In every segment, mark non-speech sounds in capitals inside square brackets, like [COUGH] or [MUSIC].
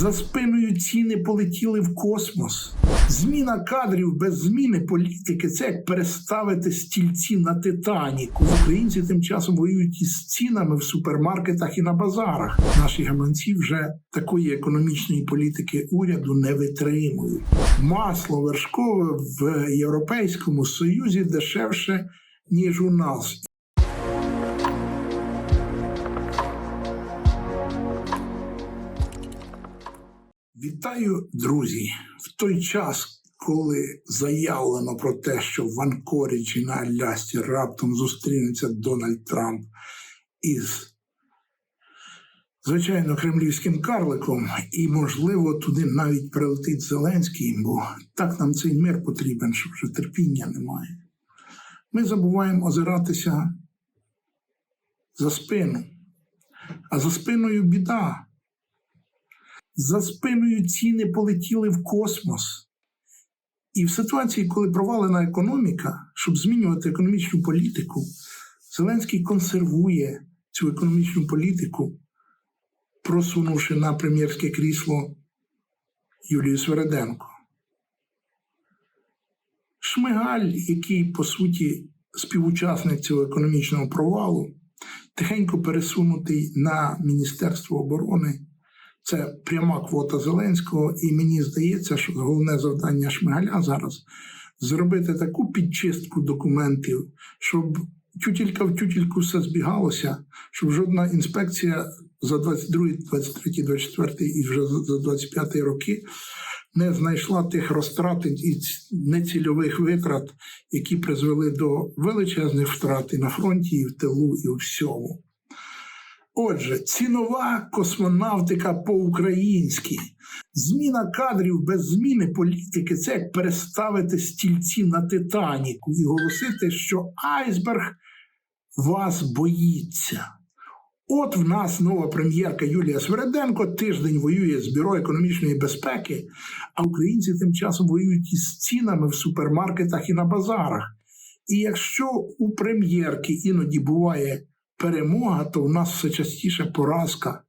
За спиною ціни полетіли в космос. Зміна кадрів без зміни політики це як переставити стільці на Титаніку. Українці тим часом воюють із цінами в супермаркетах і на базарах. Наші гаманці вже такої економічної політики уряду не витримують. Масло вершкове в Європейському Союзі дешевше ніж у нас. Вітаю, друзі! В той час, коли заявлено про те, що в Анкоріджі на Алясці раптом зустрінеться Дональд Трамп із, звичайно, кремлівським карликом, і, можливо, туди навіть прилетить Зеленський, бо так нам цей мир потрібен, що вже терпіння немає. Ми забуваємо озиратися за спину, а за спиною біда. За спиною ціни полетіли в космос. І в ситуації, коли провалена економіка, щоб змінювати економічну політику, Зеленський консервує цю економічну політику, просунувши на прем'єрське крісло Юлію Свереденко. Шмигаль, який, по суті, співучасник цього економічного провалу, тихенько пересунутий на Міністерство оборони. Це пряма квота Зеленського, і мені здається, що головне завдання Шмигаля зараз зробити таку підчистку документів, щоб тютілька в тютільку все збігалося, щоб жодна інспекція за 22, 23, 24 і вже за 25 роки не знайшла тих розтрат і нецільових витрат, які призвели до величезних втрат і на фронті, і в тилу, і у всьому. Отже, цінова космонавтика по-українськи. Зміна кадрів без зміни політики це як переставити стільці на Титаніку і голосити, що айсберг вас боїться. От в нас нова прем'єрка Юлія Свереденко тиждень воює з бюро економічної безпеки, а українці тим часом воюють із цінами в супермаркетах і на базарах. І якщо у прем'єрки іноді буває перемога, то в нас все частіше поразка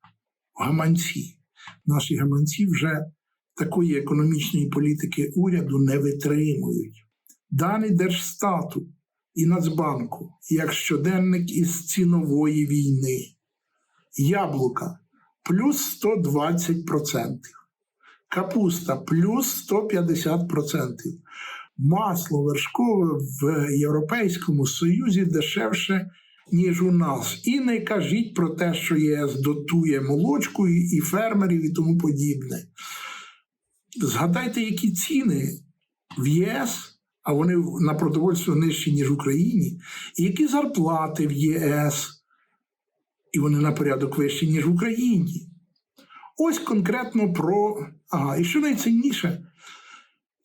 в гаманці. Наші гаманці вже такої економічної політики уряду не витримують. Дані Держстату і Нацбанку як щоденник із цінової війни. Яблука плюс 120%. Капуста плюс 150%. Масло вершкове в Європейському Союзі дешевше ніж у нас. І не кажіть про те, що ЄС дотує молочку і фермерів і тому подібне. Згадайте, які ціни в ЄС, а вони на продовольство нижчі, ніж в Україні, і які зарплати в ЄС, і вони на порядок вищі, ніж в Україні. Ось конкретно про. Ага, і що найцінніше,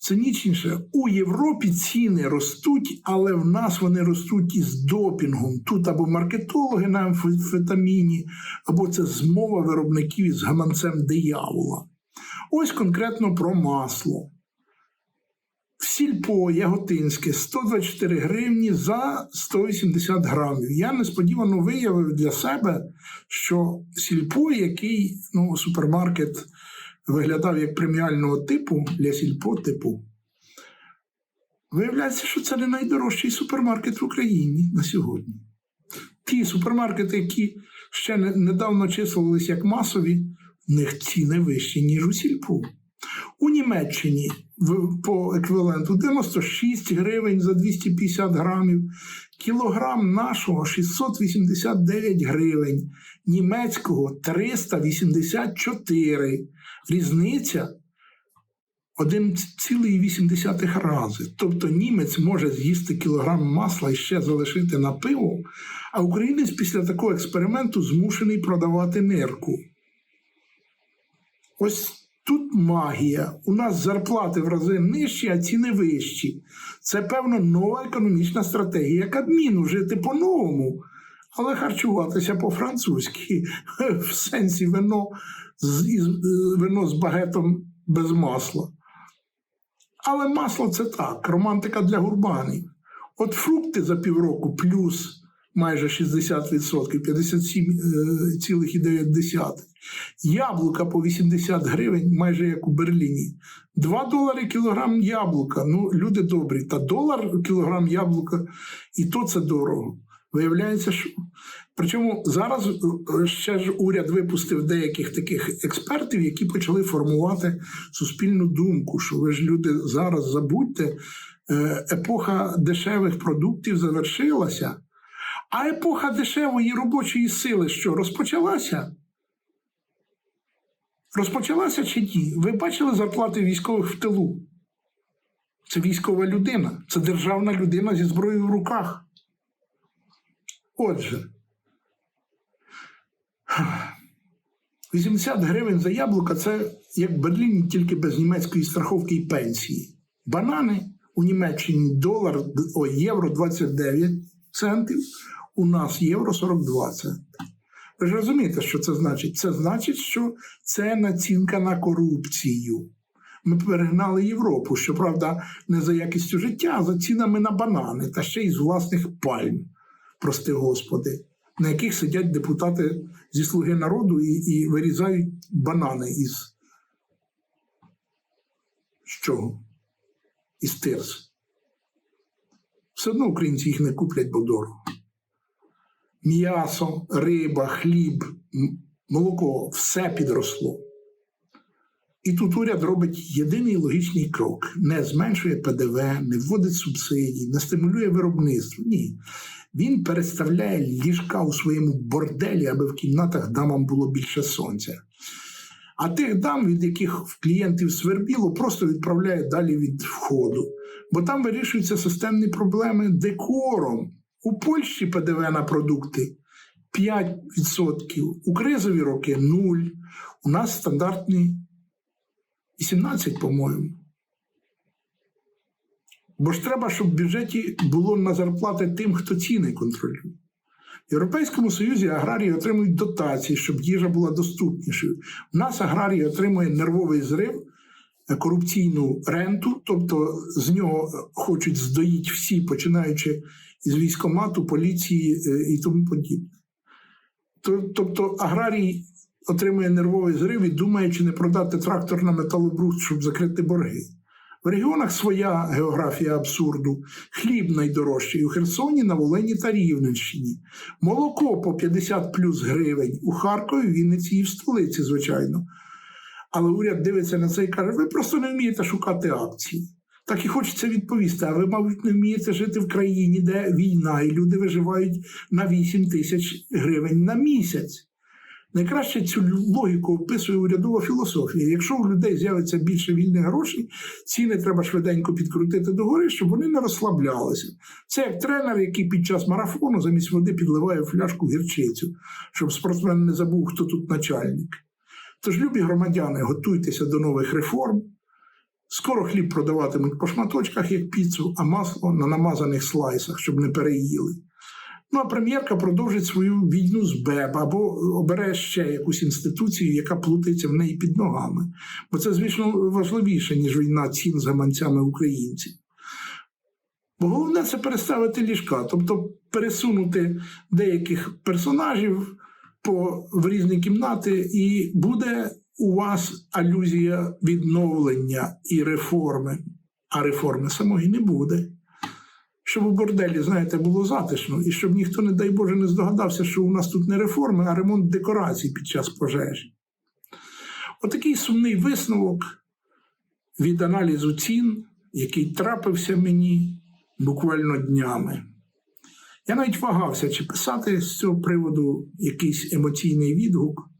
Цинічніше, у Європі ціни ростуть, але в нас вони ростуть із допінгом. Тут або маркетологи на амфетаміні, або це змова виробників із гаманцем диявола. Ось конкретно про масло. В сільпо Яготинське 124 гривні за 180 грамів. Я несподівано виявив для себе, що сільпо, який ну, супермаркет виглядав як преміального типу для сільпо типу. Виявляється, що це не найдорожчий супермаркет в Україні на сьогодні. Ті супермаркети, які ще недавно числились як масові, в них ціни вищі, ніж у сільпо. У Німеччині по еквіваленту 96 гривень за 250 грамів, кілограм нашого 689 гривень, німецького 384. Різниця 1,8 рази. Тобто німець може з'їсти кілограм масла і ще залишити на пиво, а українець після такого експерименту змушений продавати нирку. Ось тут магія. У нас зарплати в рази нижчі, а ціни вищі. Це, певно, нова економічна стратегія Кабміну жити по-новому, але харчуватися по-французьки, [LAUGHS] в сенсі вино з, із, вино з багетом без масла. Але масло це так, романтика для гурбанів. От фрукти за півроку плюс майже 60%, 57,9%. Яблука по 80 гривень, майже як у Берліні. 2 долари кілограм яблука. Ну, люди добрі. Та долар кілограм яблука, і то це дорого. Виявляється, що. Причому зараз е, ще ж уряд випустив деяких таких експертів, які почали формувати суспільну думку, що ви ж люди зараз забудьте, е, епоха дешевих продуктів завершилася, а епоха дешевої робочої сили що розпочалася? Розпочалася чи ні? Ви бачили зарплати військових в тилу? Це військова людина, це державна людина зі зброєю в руках. Отже, 80 гривень за яблука це як в Берліні, тільки без німецької страховки і пенсії. Банани у Німеччині долар о, євро 29 центів, у нас євро 42 центи. Ви ж розумієте, що це значить? Це значить, що це націнка на корупцію. Ми перегнали Європу, щоправда, не за якістю життя, а за цінами на банани та ще й з власних пальм, прости господи, на яких сидять депутати зі Слуги народу і, і вирізають банани із з чого? Із тирс. Все одно українці їх не куплять, бо дорого. М'ясо, риба, хліб, молоко все підросло. І тут уряд робить єдиний логічний крок: не зменшує ПДВ, не вводить субсидій, не стимулює виробництво. Ні. Він переставляє ліжка у своєму борделі, аби в кімнатах дамам було більше сонця. А тих дам, від яких клієнтів свербіло, просто відправляє далі від входу. Бо там вирішуються системні проблеми декором. У Польщі ПДВ на продукти 5%, у кризові роки 0, у нас стандартний 18, по-моєму. Бо ж треба, щоб в бюджеті було на зарплати тим, хто ціни контролює. В Європейському Союзі аграрії отримують дотації, щоб їжа була доступнішою. У нас аграрії отримує нервовий зрив, е, корупційну ренту, тобто з нього хочуть здоїть всі, починаючи із військомату, поліції е, і тому подібне. Тобто аграрій отримує нервовий зрив і думає, чи не продати трактор на металобрухт, щоб закрити борги. В регіонах своя географія абсурду. Хліб найдорожчий у Херсоні, на Волині та Рівненщині. Молоко по 50 плюс гривень у Харкові, Вінниці і в столиці, звичайно. Але уряд дивиться на це і каже: ви просто не вмієте шукати акції. Так і хочеться відповісти. А ви, мабуть, не вмієте жити в країні, де війна, і люди виживають на 8 тисяч гривень на місяць. Найкраще цю логіку описує урядова філософія. Якщо у людей з'явиться більше вільних грошей, ціни треба швиденько підкрутити догори, щоб вони не розслаблялися. Це як тренер, який під час марафону замість води підливає фляжку гірчицю, щоб спортсмен не забув, хто тут начальник. Тож, любі громадяни, готуйтеся до нових реформ. Скоро хліб продаватимуть по шматочках, як піцу, а масло на намазаних слайсах, щоб не переїли. Ну, а прем'єрка продовжить свою війну з БЕБ або обере ще якусь інституцію, яка плутається в неї під ногами. Бо це, звісно, важливіше, ніж війна цін з гаманцями українців. Бо головне це переставити ліжка, тобто пересунути деяких персонажів по, в різні кімнати, і буде у вас алюзія відновлення і реформи. А реформи самої не буде щоб у борделі, знаєте, було затишно, і щоб ніхто, не дай Боже, не здогадався, що у нас тут не реформи, а ремонт декорацій під час пожежі. Отакий сумний висновок від аналізу цін, який трапився мені буквально днями. Я навіть вагався, чи писати з цього приводу якийсь емоційний відгук,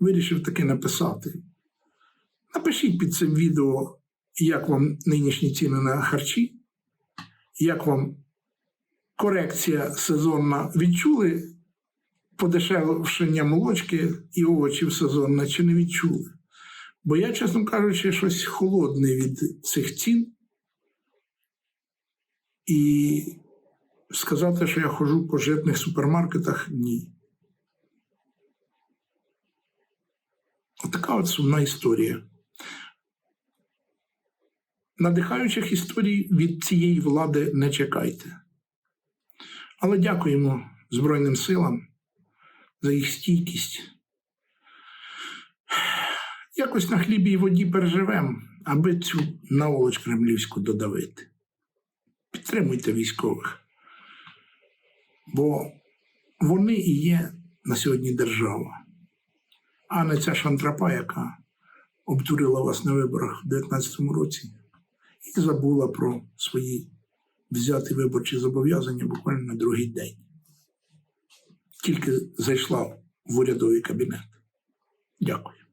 вирішив таки написати. Напишіть під цим відео, як вам нинішні ціни на харчі як вам корекція сезонна відчули подешевшення молочки і овочів сезонно, чи не відчули? Бо я, чесно кажучи, щось холодне від цих цін. І сказати, що я ходжу по житних супермаркетах ні. Отака от сумна історія. Надихаючих історій від цієї влади не чекайте. Але дякуємо Збройним силам за їх стійкість. Якось на хлібі і воді переживемо, аби цю наволоч кремлівську додавити. Підтримуйте військових, бо вони і є на сьогодні держава, а не ця шантрапа, яка обдурила вас на виборах у 2019 році і забула про свої взяти виборчі зобов'язання буквально на другий день. Тільки зайшла в урядовий кабінет. Дякую.